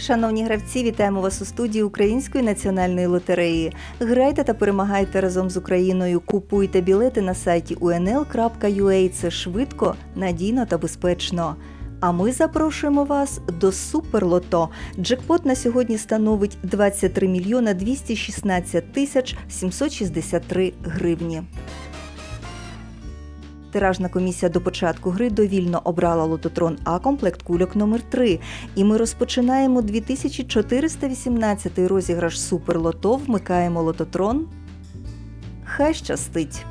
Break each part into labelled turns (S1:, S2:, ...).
S1: Шановні гравці, вітаємо вас у студії Української національної лотереї. Грайте та перемагайте разом з Україною. Купуйте білети на сайті unl.ua. Це швидко, надійно та безпечно. А ми запрошуємо вас до Суперлото. Джекпот на сьогодні становить 23 мільйона 216 тисяч 763 гривні. Тиражна комісія до початку гри довільно обрала лототрон А комплект кульок номер 3 І ми розпочинаємо 2418 розіграш Суперлото. Вмикаємо лототрон. Хай щастить.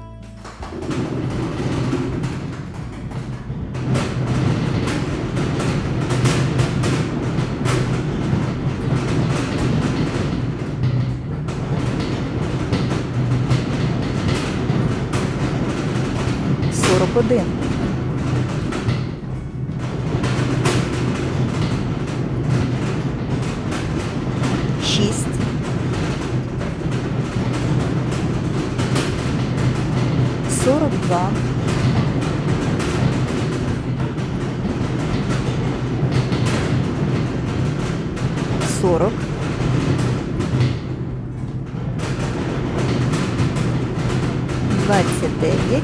S1: Сорок один. Шість. Сорок два. Сорок. Двадцять дев'ять.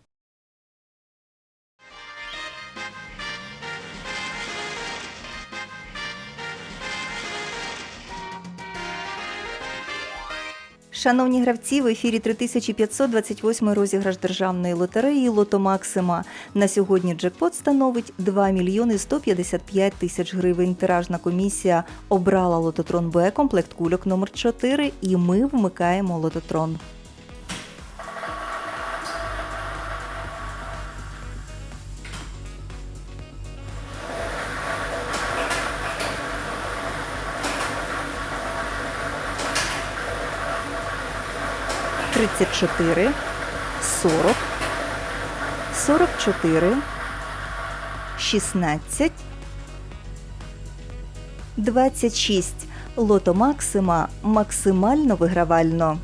S1: Шановні гравці, в ефірі 3528 розіграш державної лотереї Лото Максима. На сьогодні джекпот становить 2 мільйони 155 тисяч гривень. Тиражна комісія обрала лототрон Б комплект кульок номер 4 і ми вмикаємо лототрон. Тридцять чотири, сорок, сорок чотири, шістнадцять, двадцять шість. Лото Максима максимально вигравально.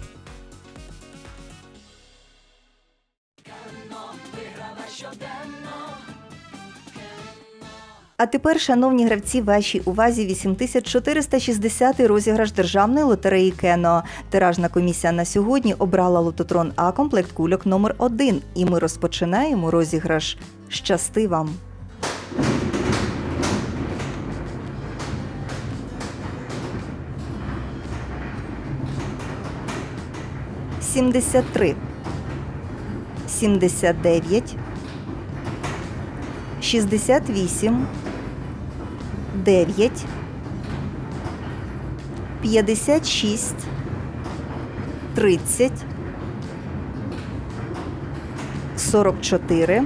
S1: А тепер, шановні гравці, вашій увазі 8460 розіграш державної лотереї Кено. Тиражна комісія на сьогодні обрала лототрон А комплект кульок номер 1 І ми розпочинаємо розіграш. Щасти вам! Сімдесят три, сімдесят дев'ять, 68, 9, 56, 30, 44,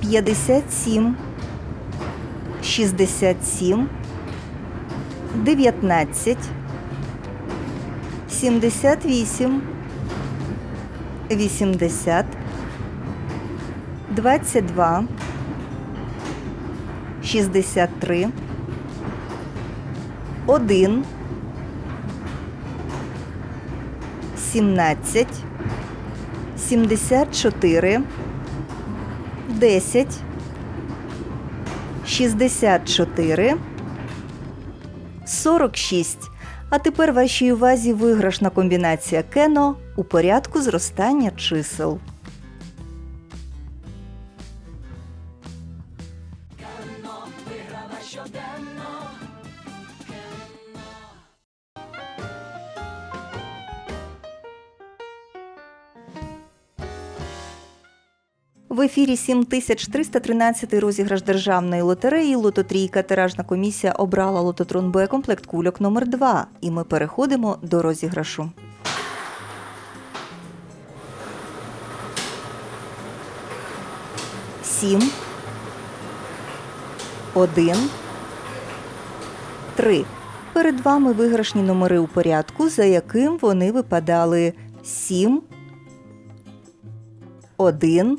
S1: 57, 67, 19, 78, 80, 22, 63, 1, 17, 74, 10, 64, 46. А тепер вашій увазі виграшна комбінація кено у порядку зростання чисел. В ефірі 7313 розіграш державної лотереї Лототрійка. Тиражна комісія обрала лототрон Б комплект кульок номер 2 І ми переходимо до розіграшу. Сім. Один. Три. Перед вами виграшні номери у порядку, за яким вони випадали сім. Один.